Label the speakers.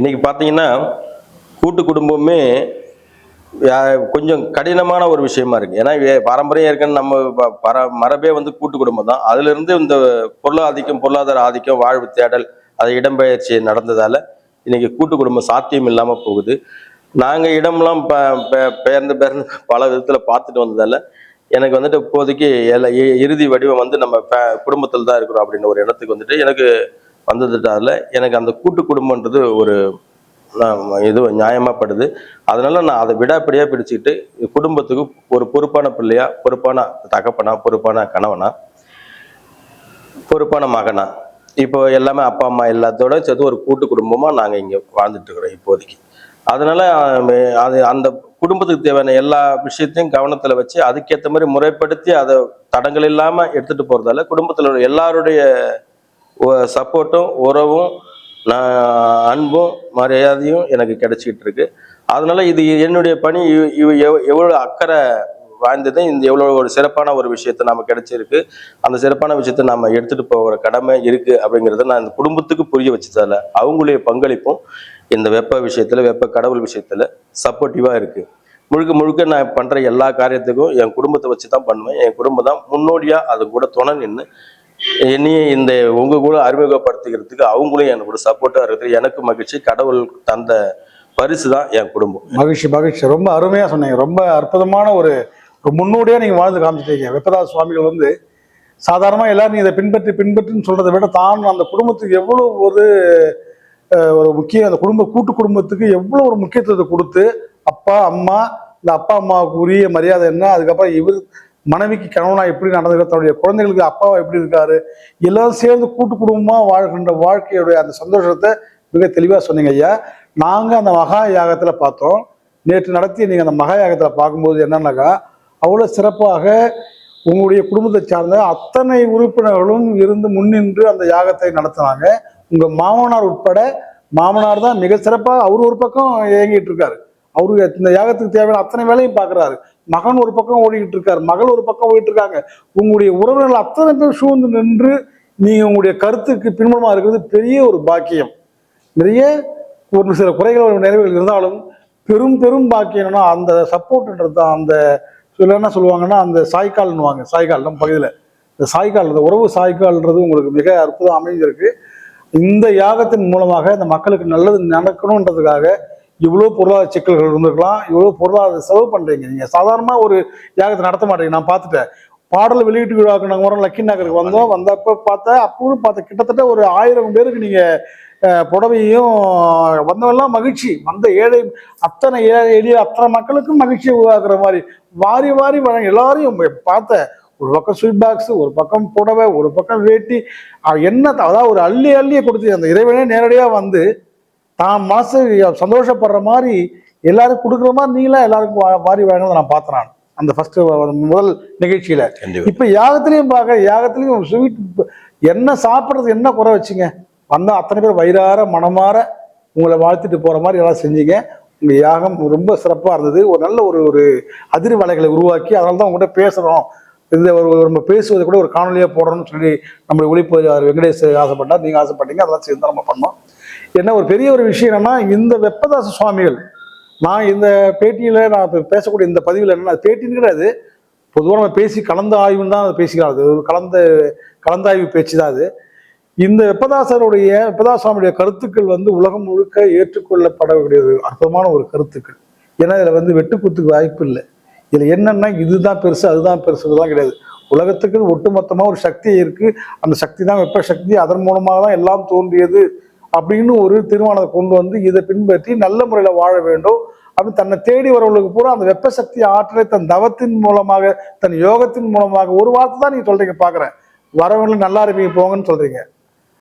Speaker 1: இன்னைக்கு பார்த்தீங்கன்னா கூட்டு குடும்பமே கொஞ்சம் கடினமான ஒரு விஷயமா இருக்கு. ஏன்னா பாரம்பரியம் இருக்குன்னு நம்ம பர மரபே வந்து கூட்டு குடும்பம் தான். அதுல இருந்து இந்த பொருளாதிக்கம் பொருளாதார ஆதிக்கம் வாழ்வு தேடல் அது இடம்பெயர்ச்சி நடந்ததால இன்னைக்கு கூட்டு குடும்பம் சாத்தியம் இல்லாம போகுது. நாங்க இடம்லாம் ப- பெ- பெயர்ந்து பெயர்ந்து பல விதத்துல பார்த்துட்டு வந்ததால எனக்கு வந்துட்டு இப்போதைக்கு எல்லா- இ- இறுதி வடிவம் வந்து நம்ம குடும்பத்தில் தான் இருக்கிறோம் அப்படின்னு ஒரு இடத்துக்கு வந்துட்டு எனக்கு வந்ததுட்டால எனக்கு அந்த கூட்டு குடும்பன்றது ஒரு நான் இது நியாயமாகப்படுது அதனால நான் அதை விடாப்பிடியாக பிடிச்சிக்கிட்டு குடும்பத்துக்கு ஒரு பொறுப்பான பிள்ளையா பொறுப்பான தகப்பனா பொறுப்பான கணவனா பொறுப்பான மகனா இப்போ எல்லாமே அப்பா அம்மா எல்லாத்தோட சேர்த்து ஒரு கூட்டு குடும்பமாக நாங்கள் இங்கே வாழ்ந்துட்டு இருக்கிறோம் இப்போதைக்கு. அதனால அது அந்த குடும்பத்துக்கு தேவையான எல்லா விஷயத்தையும் கவனத்தில் வச்சு அதுக்கேற்ற மாதிரி முறைப்படுத்தி அதை தடங்கள் இல்லாமல் எடுத்துகிட்டு போகிறதால குடும்பத்தில் உள்ள எல்லாருடைய சப்போர்ட்டும் உறவும் நான் அன்பும் மரியாதையும் எனக்கு கிடைச்சிக்கிட்டு இருக்கு அதனால இது என்னுடைய பணி இவ்- இவ் எவ்- எவ்வளோ அக்கறை வாய்ந்தது இந்த எவ்வளோ ஒரு சிறப்பான ஒரு விஷயத்தை நம்ம கிடைச்சிருக்கு. அந்த சிறப்பான விஷயத்தை நம்ம எடுத்துகிட்டு போகிற கடமை இருக்குது அப்படிங்கிறத நான் இந்த குடும்பத்துக்கு புரிய வச்சதால அவங்களுடைய பங்களிப்பும் இந்த வெப்ப விஷயத்தில் வெப்ப கடவுள் விஷயத்தில் சப்போர்ட்டிவாக இருக்குது முழுக்க முழுக்க நான் பண்ணுற எல்லா காரியத்துக்கும் என் குடும்பத்தை வச்சு தான் பண்ணுவேன். என் குடும்பம் தான் முன்னோடியாக அது கூட துணை நின்று என்னையும் இந்த உங்க கூட அறிமுகப்படுத்திக்கிறதுக்கு அவங்களும் எனக்கு சப்போர்ட்டாக சப்போர்ட்டா இருக்குது எனக்கு மகிழ்ச்சி கடவுள் தந்த பரிசு தான் என் குடும்பம்.
Speaker 2: மகிழ்ச்சி மகிழ்ச்சி. ரொம்ப அருமையா சொன்னீங்க. ரொம்ப அற்புதமான ஒரு ஒரு முன்னோடியா நீங்க வாழ்ந்து காமிச்சிட்டீங்க. வெப்பதாஸ் சுவாமிகள் வந்து சாதாரணமா எல்லாரும் இதை பின்பற்றி பின்பற்றுன்னு சொல்றதை விட தான் அந்த குடும்பத்துக்கு எவ்வளவு ஒரு ஒரு முக்கிய அந்த குடும்ப கூட்டு குடும்பத்துக்கு எவ்வளவு ஒரு முக்கியத்துவத்தை கொடுத்து அப்பா அம்மா இந்த அப்பா அம்மாவுக்கு உரிய மரியாதை என்ன அதுக்கப்புறம் இவர் மனைவிக்கு கணவனா எப்படி நடந்துக்க தன்னுடைய குழந்தைகளுக்கு அப்பாவா எப்படி இருக்காரு எல்லாரும் சேர்ந்து கூட்டு குடும்பமா வாழ்கின்ற வாழ்க்கையுடைய அந்த சந்தோஷத்தை மிக தெளிவா சொன்னீங்க ஐயா. நாங்க அந்த மகா யாகத்துல பார்த்தோம். நேற்று நடத்தி நீங்க அந்த மகா யாகத்துல பார்க்கும்போது என்னன்னாக்கா அவ்வளவு சிறப்பாக உங்களுடைய குடும்பத்தை சார்ந்த அத்தனை உறுப்பினர்களும் இருந்து முன்னின்று அந்த யாகத்தை நடத்தினாங்க. உங்க மாமனார் உட்பட மாமனார் தான் மிக சிறப்பாக அவர் ஒரு பக்கம் இயங்கிட்டு இருக்காரு. அவரு இந்த யாகத்துக்கு தேவையான அத்தனை வேலையும் பார்க்குறாரு மகன் ஒரு பக்கம் ஓடிக்கிட்டு இருக்காரு மகள் ஒரு பக்கம் ஓடிட்டு இருக்காங்க. உங்களுடைய உறவினர்கள் அத்தனை பேர் சூழ்ந்து நின்று நீங்கள் உங்களுடைய கருத்துக்கு பின்புலமா இருக்கிறது பெரிய ஒரு பாக்கியம். நிறைய ஒரு சில குறைகள் நிறைவுகள் இருந்தாலும் பெரும் பெரும் பாக்கியம் என்னன்னா அந்த சப்போர்ட்ன்றது தான். அந்த சில என்ன சொல்லுவாங்கன்னா அந்த சாய்க்கால்னுவாங்க சாய்க்கால் நம்ம பகுதியில். இந்த சாய்க்கால் இந்த உறவு சாய்க்கால்ன்றது உங்களுக்கு மிக அற்புதம் அமைஞ்சிருக்கு. இந்த யாகத்தின் மூலமாக இந்த மக்களுக்கு நல்லது நடக்கணுன்றதுக்காக இவ்வளோ பொருளாதார சிக்கல்கள் இருந்திருக்கலாம் இவ்வளோ பொருளாதார செலவு பண்றீங்க நீங்க. சாதாரணமா ஒரு யாகத்தை நடத்த மாட்டீங்க. நான் பார்த்துட்டேன். பாடல் வெளியீட்டு விழாவுக்கு நாங்கள் முறை லக்கி நகருக்கு வந்தோம். வந்தப்ப பார்த்தா அப்பவும் பார்த்த கிட்டத்தட்ட ஒரு ஆயிரம் பேருக்கு நீங்க அஹ், புடவையும் வந்தவெல்லாம் மகிழ்ச்சி. வந்த ஏழை அத்தனை ஏழை எளிய அத்தனை மக்களுக்கும் மகிழ்ச்சியை உருவாக்குற மாதிரி வாரி வாரி வழங்க எல்லாரையும் பார்த்த. ஒரு பக்கம் ஸ்வீட் பாக்ஸ் ஒரு பக்கம் புடவை ஒரு பக்கம் வேட்டி. என்ன அதாவது ஒரு அள்ளி அள்ளியை கொடுத்து அந்த இறைவனே நேரடியாக வந்து தான் மனசு சந்தோஷப்படுற மாதிரி எல்லாரும் கொடுக்குற மாதிரி நீங்களா எல்லாருக்கும் வாரி வழங்குறத நான் பார்த்தேன் நான். அந்த ஃபர்ஸ்ட் முதல் நிகழ்ச்சியில. இப்ப யாகத்திலையும் பார்க்க யாகத்திலையும் ஸ்வீட் என்ன சாப்பிட்றது என்ன குறை வச்சுங்க? வந்தா அத்தனை பேர் வயிறார மனமாற உங்களை வாழ்த்திட்டு போற மாதிரி எல்லாம் செஞ்சீங்க. உங்க யாகம் ரொம்ப சிறப்பா இருந்தது. ஒரு நல்ல ஒரு ஒரு அதிர்வலைகளை உருவாக்கி அதனால தான் உங்கள்கிட்ட பேசுறோம். இந்த ஒரு நம்ம பேசுவதை கூட ஒரு காணொலியா போடணும்னு சொல்லி நம்மளுடைய ஒளிப்பதிவாளர் வெங்கடேஷ் ஆசைப்பட்டார். நீங்க ஆசைப்பட்டீங்க அதெல்லாம் சேர்ந்து நம்ம பண்ணோம். என்ன ஒரு பெரிய ஒரு விஷயம் என்னன்னா இந்த வெப்பதாச சுவாமிகள் நான் இந்த பேட்டியில் நான் இப்போ பேசக்கூடிய இந்த பதிவில் என்ன பேட்டின்னு கிடையாது. பொதுவாக நம்ம பேசி கலந்த ஆய்வுன்னு தான் அதை பேசிக்கலாம் அது ஒரு கலந்த கலந்தாய்வு பேச்சு தான் அது. இந்த வெப்பதாசருடைய வெப்பதாச சுவாமியுடைய கருத்துக்கள் வந்து உலகம் முழுக்க ஏற்றுக்கொள்ளப்படக்கூடிய ஒரு அற்புதமான ஒரு கருத்துக்கள். ஏன்னா இதில் வந்து வெட்டுக்குத்துக்கு வாய்ப்பு இல்லை. இதில் என்னென்னா இதுதான் பெருசு அதுதான் பெருசுலாம் கிடையாது. உலகத்துக்கு ஒட்டுமொத்தமாக ஒரு சக்தி இருக்குது அந்த சக்தி தான் வெப்ப சக்தி. அதன் மூலமாக தான் எல்லாம் தோன்றியது. அப்படின்னு ஒரு தீர்மானத்தை கொண்டு வந்து இதை பின்பற்றி நல்ல முறையில் வாழ வேண்டும். அப்படி தன்னை தேடி வரவங்களுக்கு பூரா அந்த வெப்ப சக்தி ஆற்றலை தன் தவத்தின் மூலமாக தன் யோகத்தின் மூலமாக ஒரு வார்த்தை தான் நீங்க சொல்றீங்க பாக்குறேன் வரவங்களும் நல்லா இருப்பீங்க போங்கன்னு சொல்றீங்க.